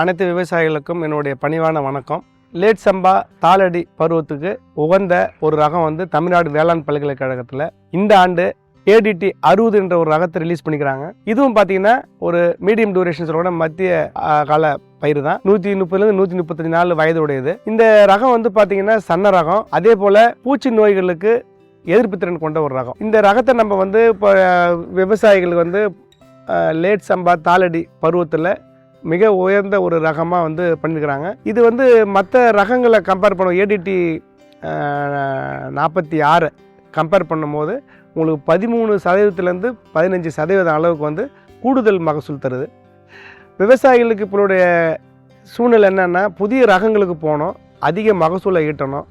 அனைத்து விவசாயிகளுக்கும் என்னுடைய பணிவான வணக்கம். லேட் சம்பா தாளடி பருவத்துக்கு உகந்த ஒரு ரகம் வந்து தமிழ்நாடு வேளாண் பல்கலைக்கழகத்தில் இந்த ஆண்டு ஏடிடி அறுபது என்ற ஒரு ரகத்தை ரிலீஸ் பண்ணிக்கிறாங்க. இதுவும் பார்த்தீங்கன்னா ஒரு மீடியம் டியூரேஷன் சொல்லக்கூட மத்திய கால பயிர் தான். நூற்றி முப்பதுலேருந்து நூற்றி முப்பத்தஞ்சு நாலு வயது உடையது இந்த ரகம் வந்து பார்த்தீங்கன்னா சன்ன ரகம் அதே போல் பூச்சி நோய்களுக்கு எதிர்ப்பு திறன் கொண்ட ஒரு ரகம். இந்த ரகத்தை நம்ம வந்து இப்போ விவசாயிகளுக்கு வந்து லேட் சம்பா தாளடி பருவத்தில் மிக உயர்ந்த ஒரு ரகமாக வந்து பண்ணியிருக்கிறாங்க இது வந்து மற்ற ரகங்களை கம்பேர் பண்ணும். ஏடிடி நாற்பத்தி ஆறு கம்பேர் பண்ணும்போது உங்களுக்கு பதிமூணு சதவீதத்துலேருந்து பதினஞ்சு சதவீதம் அளவுக்கு வந்து கூடுதல் மகசூல் தருது. விவசாயிகளுக்கு இப்போடைய சூழ்நிலை என்னென்னா புதிய ரகங்களுக்கு போகணும் அதிக மகசூலை ஈட்டணும்.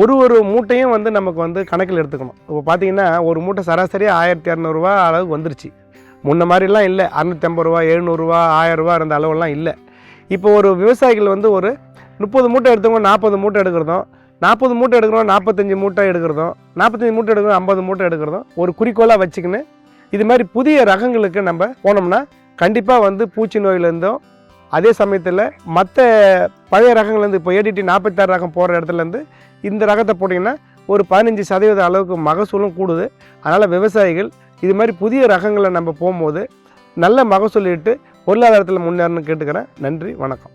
ஒரு ஒரு மூட்டையும் வந்து நமக்கு வந்து கணக்கில் எடுத்துக்கணும். இப்போ பார்த்தீங்கன்னா ஒரு மூட்டை சராசரியாக ஆயிரத்தி இரநூறுவா அளவுக்கு வந்துருச்சு. முன்ன மாதிரிலாம் இல்லை. அறுநூற்றம்பது ரூபா எழுநூறுரூவா ஆயிரரூவா இருந்த அளவெல்லாம் இல்லை. இப்போ ஒரு விவசாயிகள் வந்து ஒரு முப்பது மூட்டை எடுத்தவங்க நாற்பது மூட்டை எடுக்கிறதும் நாற்பது மூட்டை எடுக்கிறோம் நாற்பத்தஞ்சு மூட்டை எடுக்கிறதும் நாற்பத்தஞ்சு மூட்டை எடுக்கிறோம் ஐம்பது மூட்டை எடுக்கிறதும் ஒரு குறிக்கோளாக வச்சுக்கின்னு இது மாதிரி புதிய ரகங்களுக்கு நம்ம போனோம்னா கண்டிப்பாக வந்து பூச்சி நோயிலேருந்தும் அதே சமயத்தில் மற்ற பழைய ரகங்கள்லேருந்து இப்போ ஏடிடி நாற்பத்தாறு ரகம் போகிற இடத்துலேருந்து இந்த ரகத்தை போட்டிங்கன்னா ஒரு பதினஞ்சு சதவீத அளவுக்கு மகசூலும் கூடுது. அதனால் விவசாயிகள் இது மாதிரி புதிய ரகங்களை நம்ம போகும்போது நல்ல மகசூல் இட்டு பொருளாதாரத்தில் முன்னேறணும்னு கேட்டுக்கிறேன். நன்றி வணக்கம்.